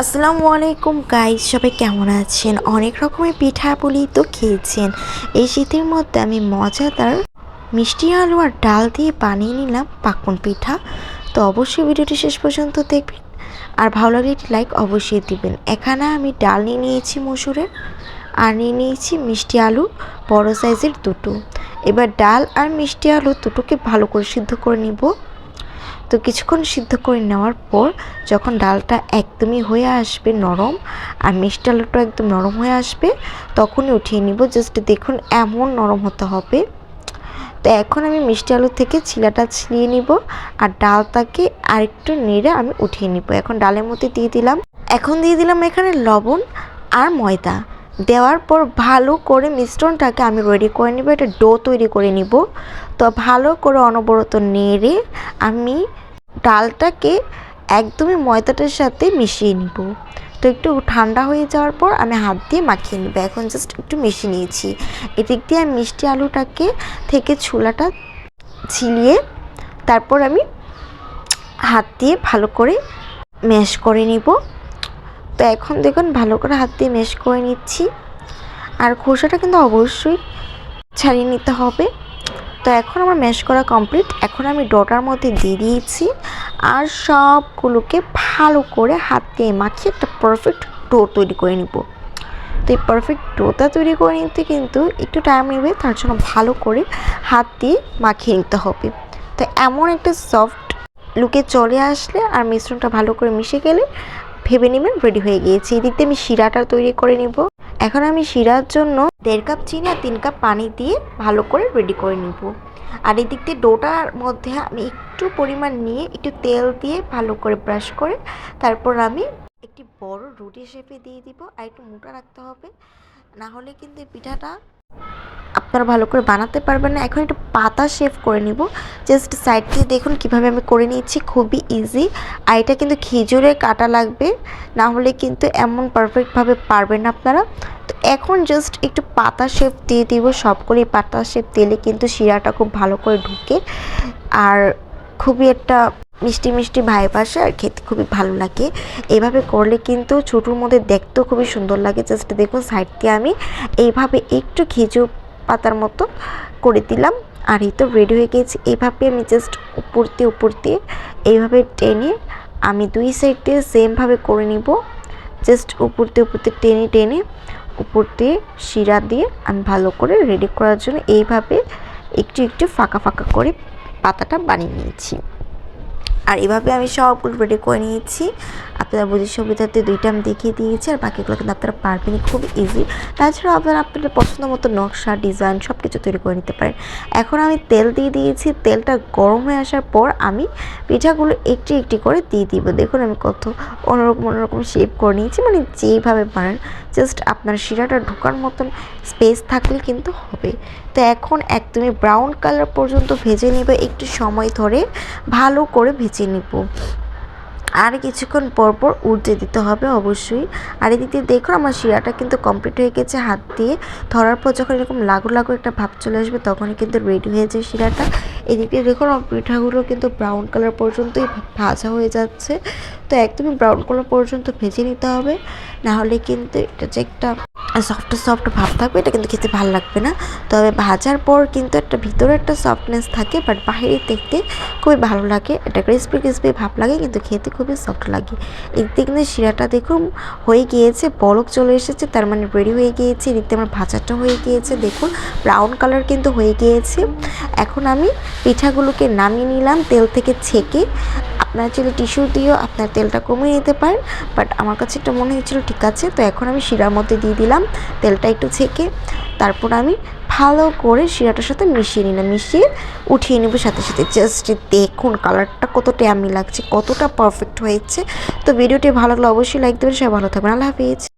আসসালামু আলাইকুম গাইজ সবাই কেমন আছেন? অনেক রকমের পিঠা পুলি তো খেয়েছেন। এই শীতের মধ্যে আমি মজাদার মিষ্টি আলু আর ডাল দিয়ে বানিয়ে নিলাম পাকন পিঠা। তো অবশ্যই ভিডিওটি শেষ পর্যন্ত দেখবেন। আর ভালো লাগলে লাইক অবশ্যই দিবেন। এখানে আমি ডাল নিয়ে নিয়েছি মসুরের আর নিয়ে নিয়েছি মিষ্টি আলু, বড় সাইজের দুটো। এবার ডাল আর মিষ্টি আলু দুটোকে ভালো করে সিদ্ধ করে নিব। তো কিছুক্ষণ সিদ্ধ করে নেওয়ার পর যখন ডালটা একদমই হয়ে আসবে নরম আর মিষ্টি আলুটা একদম নরম হয়ে আসবে, তখনই উঠিয়ে নিব। জাস্ট দেখুন এমন নরম হতে হবে। তো এখন আমি মিষ্টি আলু থেকে ছিলাটা ছিলিয়ে নিব আর ডালটাকে আরেকটু নেড়ে আমি উঠিয়ে নিব। এখন ডালের মধ্যে দিয়ে দিলাম। এখন দিয়ে দিলাম এখানে লবণ আর ময়দা। দেওয়ার পর ভালো করে মিশ্রণটাকে আমি রেডি করে নিব। এটা ডো তৈরি করে নিব। তো ভালো করে অনবরত নেড়ে আমি ডালটাকে একদমই ময়দাটার সাথে মিশিয়ে নিব। তো একটু ঠান্ডা হয়ে যাওয়ার পর আমি হাত দিয়ে মাখিয়ে নেব। এখন জাস্ট একটু মিশিয়ে নিয়েছি। এদিক দিয়ে আমি মিষ্টি আলুটাকে থেকে ছোলাটা ছিলিয়ে তারপর আমি হাত দিয়ে ভালো করে ম্যাশ করে নিব। তো এখন দেখুন ভালো করে হাত দিয়ে ম্যাশ করে নিচ্ছি। আর খোসাটা কিন্তু অবশ্যই ছাড়িয়ে নিতে হবে। তো এখন আমার ম্যাশ করা কমপ্লিট এখন আমি ডোটার মধ্যে দিয়ে দিয়েছি আর সবগুলোকে ভালো করে হাত দিয়ে মাখিয়ে একটা পারফেক্ট ডো তৈরি করে নিব। তো এই পারফেক্ট ডোটা তৈরি করে নিতে কিন্তু একটু টাইম নেবে, তার জন্য ভালো করে হাত দিয়ে মাখিয়ে নিতে হবে। তো এমন একটা সফট লুকে চলে আসলে আর মিশ্রণটা ভালো করে মিশে গেলে ভেবে নেবেন রেডি হয়ে গিয়েছে। এদিক দিয়ে আমি শিরাটা তৈরি করে নিব। এখন আমি শিরার জন্য দেড় কাপ চিনি আর তিন কাপ পানি দিয়ে ভালো করে রেডি করে নিব। আর এদিক দিক দিয়ে ডোটার মধ্যে আমি একটু পরিমাণ নিয়ে একটু তেল দিয়ে ভালো করে ব্রাশ করে তারপর আমি একটি বড় রুটি শেপে দিয়ে দিব আর একটু মোটা রাখতে হবে। না হলে কিন্তু পিঠাটা আপনারা ভালো করে বানাতে পারবেন না। এখন একটু পাতা শেভ করে নিব। জাস্ট সাইড দিয়ে দেখুন কীভাবে আমি করে নিচ্ছি খুবই ইজি আর এটা কিন্তু খেজুরে কাটা লাগবে। না হলে কিন্তু এমন পারফেক্টভাবে পারবেন না আপনারা। তো এখন জাস্ট একটু পাতা শেপ দিয়ে দিব। সবগুলোই পাতা শেপ দিলে কিন্তু শিরাটা খুব ভালো করে ঢুকে। আর খুবই একটা মিষ্টি মিষ্টি ভাইব আসে আর খেতে খুবই ভালো লাগে। এইভাবে করলে কিন্তু ছোটোর মধ্যে দেখতেও খুবই সুন্দর লাগে। জাস্ট দেখুন সাইড দিয়ে আমি এইভাবে একটু খেজুর পাতার মতো করে দিলাম। আর এই তো রেডি হয়ে গেছি। এইভাবে আমি জাস্ট উপর দিয়ে উপর দিয়ে এইভাবে টেনে আমি দুই সাইড দিয়ে সেমভাবে করে নিব। জাস্ট উপর দিয়ে উপর দিয়ে টেনে টেনে উপর দিয়ে শিরা দিয়ে আমি ভালো করে রেডি করার জন্য এইভাবে একটু একটু ফাঁকা ফাঁকা করে পাতাটা বানিয়ে নিয়েছি। আর এভাবে আমি সবগুলো রেডি করে নিয়েছি। আপনারা বুঝির সুবিধাতে দুইটা আমি দেখিয়ে দিয়েছি আর বাকিগুলো কিন্তু আপনারা পারবেনই, খুব ইজি তাছাড়াও আপনারা আপনাদের পছন্দ মতো নকশা ডিজাইন সব কিছু তৈরি করে নিতে পারেন। এখন আমি তেল দিয়ে দিয়েছি, তেলটা গরম হয়ে আসার পর আমি পিঠাগুলো একটি একটি করে দিয়ে দিব। দেখুন আমি কত অন্যরকম অন্যরকম শেপ করে নিয়েছি মানে যেইভাবে পারেন। জাস্ট আপনার শিরাটা ঢোকার মতন স্পেস থাকলে কিন্তু হবে। তো এখন একদমই ব্রাউন কালার পর্যন্ত ভেজে নেবে, একটু সময় ধরে ভালো করে ভেজে নিব আর কিছুক্ষণ পর পর উঠতে দিতে হবে অবশ্যই। আর এদিক দিয়ে দেখুন আমার শিরাটা কিন্তু কমপ্লিট হয়ে গেছে হাত দিয়ে। ধরার পর যখন এরকম লাগু লাগু একটা ভাব চলে আসবে তখনই কিন্তু রেডি হয়ে যায় শিরাটা। এদিক দিয়ে দেখুন আমার পিঠাগুলো কিন্তু ব্রাউন কালার পর্যন্তই ভাজা হয়ে যাচ্ছে। তো একদমই ব্রাউন কালার পর্যন্ত ভেজে নিতে হবে। না হলে কিন্তু এটা যে একটা সফট সফট ভাব থাকবে, এটা কিন্তু খেতে ভালো লাগবে না। তবে ভাজার পর কিন্তু একটা ভিতরে একটা সফটনেস থাকে বাট বাইরে দেখতে খুবই ভালো লাগে। এটা ক্রিসপি ক্রিসপি ভাব লাগে, কিন্তু খেতে খুবই সফট লাগে। এদিক কিন্তু শিরাটা দেখুন হয়ে গিয়েছে, বলক চলে এসেছে, তার মানে রেডি হয়ে গিয়েছে। এদিক আমার ভাজাটা হয়ে গিয়েছে, দেখুন ব্রাউন কালার কিন্তু হয়ে গিয়েছে। এখন আমি পিঠাগুলোকে নামিয়ে নিলাম, তেল থেকে ছেঁকে। আপনার চাইলে টিস্যু দিয়েও আপনার তেলটা কমিয়ে নিতে পারেন বাট আমার কাছে একটা মনে হয়েছিল, ঠিক আছে, তো এখন আমি শিরার মধ্যে দিয়ে দিলাম, তেলটা একটু ছেঁকে। তারপর আমি ভালো করে শিরাটার সাথে মিশিয়ে নিলাম। মিশিয়ে উঠিয়ে নেব সাথে সাথে। জাস্ট দেখুন কালারটা কত আমি লাগছে, কতটা পারফেক্ট হয়েছে। তো ভিডিওটি ভালো লাগলে অবশ্যই লাইক দেবেন, সবাই ভালো থাকবেন। আল্লাহ হাফিজ।